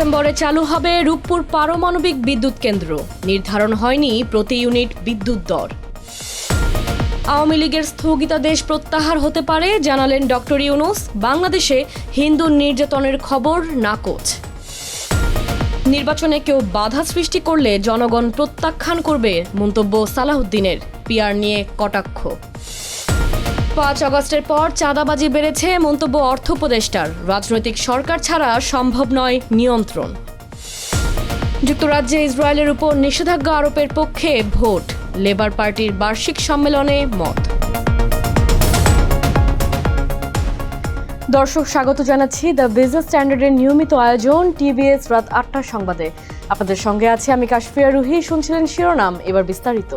ডিসেম্বরে চালু হবে রূপপুর পারমাণবিক বিদ্যুৎ কেন্দ্র। নির্ধারণ হয়নি প্রতি ইউনিট বিদ্যুৎ দর। আওয়ামী লীগের স্থগিতাদেশ প্রত্যাহার হতে পারে, জানালেন ডক্টর ইউনুস। বাংলাদেশে হিন্দু নির্যাতনের খবর নাকচ। নির্বাচনে কেউ বাধা সৃষ্টি করলে জনগণ প্রত্যাখ্যান করবে, মন্তব্য সালাহুদ্দিনের পিয়ার নিয়ে কটাক্ষ। পাঁচ আগস্টের পর চাঁদাবাজি বেড়েছে মন্তব্য অর্থ উপদেষ্টার। রাজনৈতিক সরকার ছাড়া সম্ভব নয় নিয়ন্ত্রণ। যুক্তরাজ্যে ইসরায়েলের উপর নিষেধাজ্ঞা আরোপের পক্ষে ভোট। লেবার পার্টির বার্ষিক সম্মেলনে মত। দর্শক, স্বাগত জানাচ্ছি দ্য বিজনেস স্ট্যান্ডার্ডের নিয়মিত আয়োজন টিভিএস রাত আটটার সংবাদে। আপনাদের সঙ্গে আছে আমি কাশফিয়া রুহি, শুনছিলেন শিরোনাম, এবার বিস্তারিত।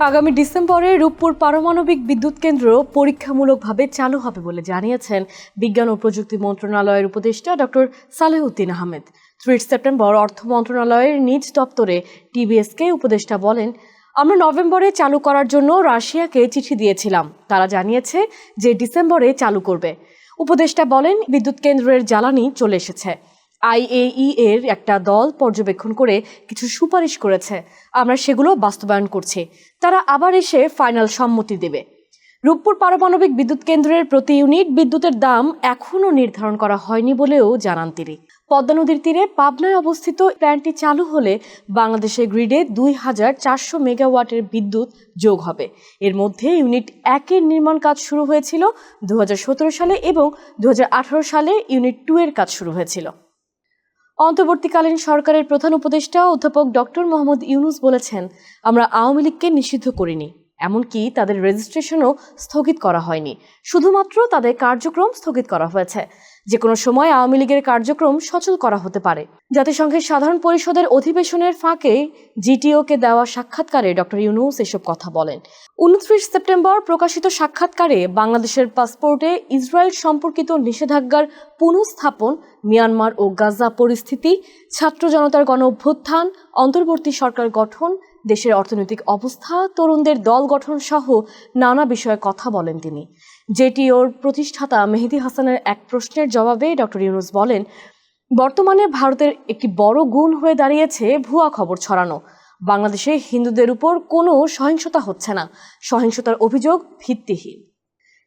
আগামী ডিসেম্বরে রূপপুর পারমাণবিক বিদ্যুৎ কেন্দ্র পরীক্ষামূলকভাবে চালু হবে বলে জানিয়েছেন বিজ্ঞান ও প্রযুক্তি মন্ত্রণালয়ের উপদেষ্টা ডক্টর সালেহউদ্দিন আহমেদ। ত্রিশ সেপ্টেম্বর অর্থ মন্ত্রণালয়ের নিজ দপ্তরে টিবিএসকে উপদেষ্টা বলেন, আমরা নভেম্বরে চালু করার জন্য রাশিয়াকে চিঠি দিয়েছিলাম। তারা জানিয়েছে যে ডিসেম্বরে চালু করবে। উপদেষ্টা বলেন, বিদ্যুৎ কেন্দ্রের জ্বালানি চলে এসেছে। আইএই এর একটা দল পর্যবেক্ষণ করে কিছু সুপারিশ করেছে। আমরা সেগুলো বাস্তবায়ন করছি। তারা আবার এসে ফাইনাল সম্মতি দেবে। রূপপুর পারমাণবিক বিদ্যুৎ কেন্দ্রের প্রতি ইউনিট বিদ্যুতের দাম এখনও নির্ধারণ করা হয়নি বলেও জানান তিনি। পদ্মা নদীর তীরে পাবনায় অবস্থিত প্ল্যান্টটি চালু হলে বাংলাদেশের গ্রিডে দুই হাজার চারশো মেগাওয়াটের বিদ্যুৎ যোগ হবে। এর মধ্যে ইউনিট একের নির্মাণ কাজ শুরু হয়েছিল দু হাজার সতেরো সালে এবং দু হাজার আঠারো সালে ইউনিট টু এর কাজ শুরু হয়েছিল। অন্তর্বর্তীকালীন সরকারের প্রধান উপদেষ্টা অধ্যাপক ডক্টর মোহাম্মদ ইউনুস বলেছেন, আমরা আওয়ামী লীগকে নিষিদ্ধ করিনি, এমনকি তাদের রেজিস্ট্রেশনও স্থগিত করা হয়নি। শুধুমাত্র তাদের কার্যক্রম স্থগিত করা হয়েছে। যে কোনো সময় আওয়ামী লীগের কার্যক্রম সচল করা হতে পারে। জাতিসংঘের সাধারণ পরিষদের অধিবেশনের ফাঁকে জিটিওকে দেওয়া সাক্ষাৎকারে ডক্টর ইউনুস এসব কথা বলেন। উনত্রিশ সেপ্টেম্বর প্রকাশিত সাক্ষাৎকারে বাংলাদেশের পাসপোর্টে ইসরায়েল সম্পর্কিত নিষেধাজ্ঞার পুনঃস্থাপন, মিয়ানমার ও গাজা পরিস্থিতি, ছাত্র জনতার গণ অভ্যুত্থান অন্তর্বর্তী সরকার গঠন দেশের অর্থনৈতিক অবস্থা, তরুণদের দল গঠন সহ নানা বিষয়ে কথা বলেন তিনি। জেটিওর প্রতিষ্ঠাতা মেহেদি হাসানের এক প্রশ্নের জবাবে ডক্টর ইউনুস বলেন, বর্তমানে ভারতের একটি বড় গুণ হয়ে দাঁড়িয়েছে ভুয়া খবর ছড়ানো। বাংলাদেশে হিন্দুদের উপর কোনো সহিংসতা হচ্ছে না। সহিংসতার অভিযোগ ভিত্তিহীন।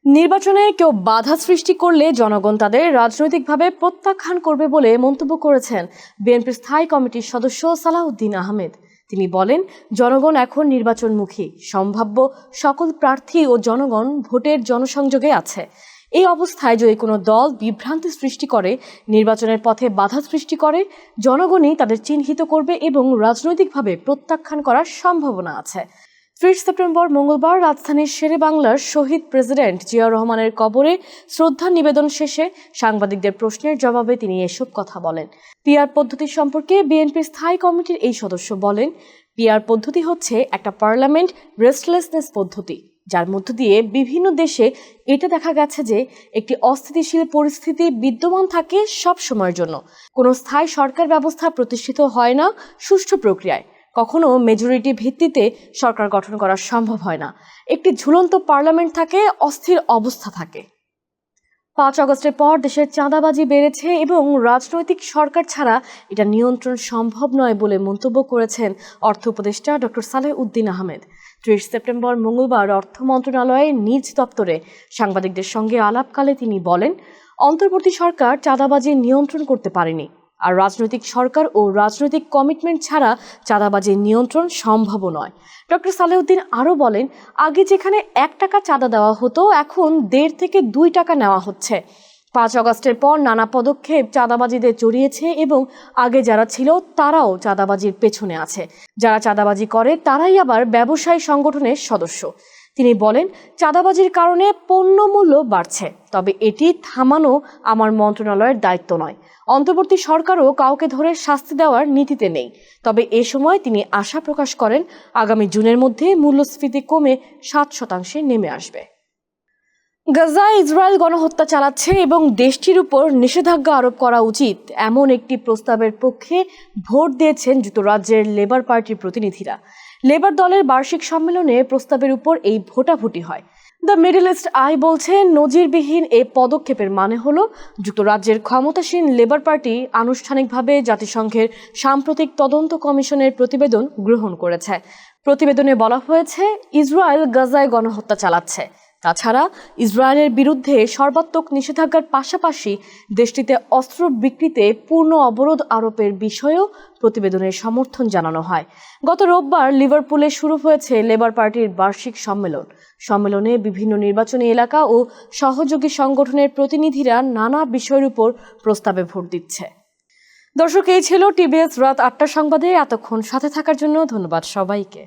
নির্বাচনে কেউ বাধা সৃষ্টি করলে জনগণ তাদের রাজনৈতিকভাবে প্রত্যাখ্যান করবে বলে মন্তব্য করেছেন বিএনপির স্থায়ী কমিটির সদস্য সালাউদ্দিন আহমেদ। তিনি বলেন, জনগণ এখন নির্বাচনমুখী, সম্ভাব্য সকল প্রার্থী ও জনগণ ভোটের জনসংযোগে আছে। এই অবস্থায় যদি কোনো দল বিভ্রান্তি সৃষ্টি করে, নির্বাচনের পথে বাধা সৃষ্টি করে, জনগণই তাদের চিহ্নিত করবে এবং রাজনৈতিকভাবে প্রত্যাখ্যান করার সম্ভাবনা আছে। ত্রিশ সেপ্টেম্বর মঙ্গলবার রাজধানীর শেরে বাংলার শহীদ প্রেসিডেন্ট জিয়া রহমানের কবরে শ্রদ্ধা নিবেদন শেষে সাংবাদিকদের প্রশ্নের জবাবে তিনি এসব কথা বলেন। পিআর পদ্ধতি সম্পর্কে বিএনপির স্থায়ী কমিটির এই সদস্য বলেন, পিআর পদ্ধতি হচ্ছে একটা পার্লামেন্ট রেস্টলেসনেস পদ্ধতি, যার মধ্য দিয়ে বিভিন্ন দেশে এটা দেখা গেছে যে একটি অস্থিতিশীল পরিস্থিতি বিদ্যমান থাকে সব সময়ের জন্য। কোনো স্থায়ী সরকার ব্যবস্থা প্রতিষ্ঠিত হয় না সুষ্ঠু প্রক্রিয়ায়। কখনো মেজরিটি ভিত্তিতে সরকার গঠন করা সম্ভব হয় না। একটি ঝুলন্ত পার্লামেন্ট থাকে, অস্থির অবস্থা থাকে। পাঁচ আগস্টের পর দেশের চাঁদাবাজি বেড়েছে এবং রাজনৈতিক সরকার ছাড়া এটা নিয়ন্ত্রণ সম্ভব নয় বলে মন্তব্য করেছেন অর্থ উপদেষ্টা ডক্টর সালেহ উদ্দিন আহমেদ। ত্রিশ সেপ্টেম্বর মঙ্গলবার অর্থ মন্ত্রণালয়ের নিজ দপ্তরে সাংবাদিকদের সঙ্গে আলাপকালে তিনি বলেন, অন্তর্বর্তী সরকার চাঁদাবাজি নিয়ন্ত্রণ করতে পারেনি। আর রাজনৈতিক সরকার ও রাজনৈতিক কমিটমেন্ট ছাড়া চাঁদাবাজির নিয়ন্ত্রণ সম্ভব নয়। ডক্টর সালেউদ্দিন আরও বলেন, আগে যেখানে এক টাকা চাঁদা দেওয়া হতো, এখন দেড় থেকে দুই টাকা নেওয়া হচ্ছে। পাঁচ অগস্টের পর নানা পদক্ষেপ চাঁদাবাজিদের জড়িয়েছে এবং আগে যারা ছিল, তারাও চাঁদাবাজির পেছনে আছে। যারা চাঁদাবাজি করে, তারাই আবার ব্যবসায়ী সংগঠনের সদস্য। তিনি বলেন, চাঁদাবাজির কারণে পণ্যমূল্য বাড়ছে, তবে এটি থামানো আমার মন্ত্রণালয়ের দায়িত্ব নয়। অন্তর্বর্তী সরকারও কাউকে ধরে শাস্তি দেওয়ার নীতিতে নেই। তবে এ সময় তিনি আশা প্রকাশ করেন, আগামী জুনের মধ্যে মূল্যস্ফীতি কমে সাত শতাংশে নেমে আসবে। গাজায় ইসরায়েল গণহত্যা চালাচ্ছে এবং দেশটির উপর নিষেধাজ্ঞা আরোপ করা উচিত। এমন একটি প্রস্তাবের পক্ষে ভোট দিয়েছেন যুক্তরাজ্যের লেবার পার্টির প্রতিনিধিরা। লেবার দলের বার্ষিক সম্মেলনে প্রস্তাবের উপর এই ভোটাভুটি হয়। দ্য মিডল ইস্ট আই বলছে, নজিরবিহীন এই পদক্ষেপের মানে হলো যুক্তরাজ্যের ক্ষমতাসীন লেবার পার্টি আনুষ্ঠানিকভাবে জাতিসংঘের সাম্প্রতিক তদন্ত কমিশনের প্রতিবেদন গ্রহণ করেছে। প্রতিবেদনে বলা হয়েছে, ইসরায়েল গাজায় গণহত্যা চালাচ্ছে। তাছাড়া ইসরায়েলের বিরুদ্ধে সর্বাত্মক নিষেধাজ্ঞার পাশাপাশি দেশটিতে অস্ত্র বিক্রিতে পূর্ণ অবরোধ আরোপের বিষয়েও প্রতিবেদনের সমর্থন জানানো হয়। গত রোববার লিভারপুলে শুরু হয়েছে লেবার পার্টির বার্ষিক সম্মেলন। সম্মেলনে বিভিন্ন নির্বাচনী এলাকা ও সহযোগী সংগঠনের প্রতিনিধিরা নানা বিষয়ের উপর প্রস্তাবে ভোট দিচ্ছে। দর্শক, এই ছিল টিবিএস রাত আটটা সংবাদে। এতক্ষণ সাথে থাকার জন্য ধন্যবাদ সবাইকে।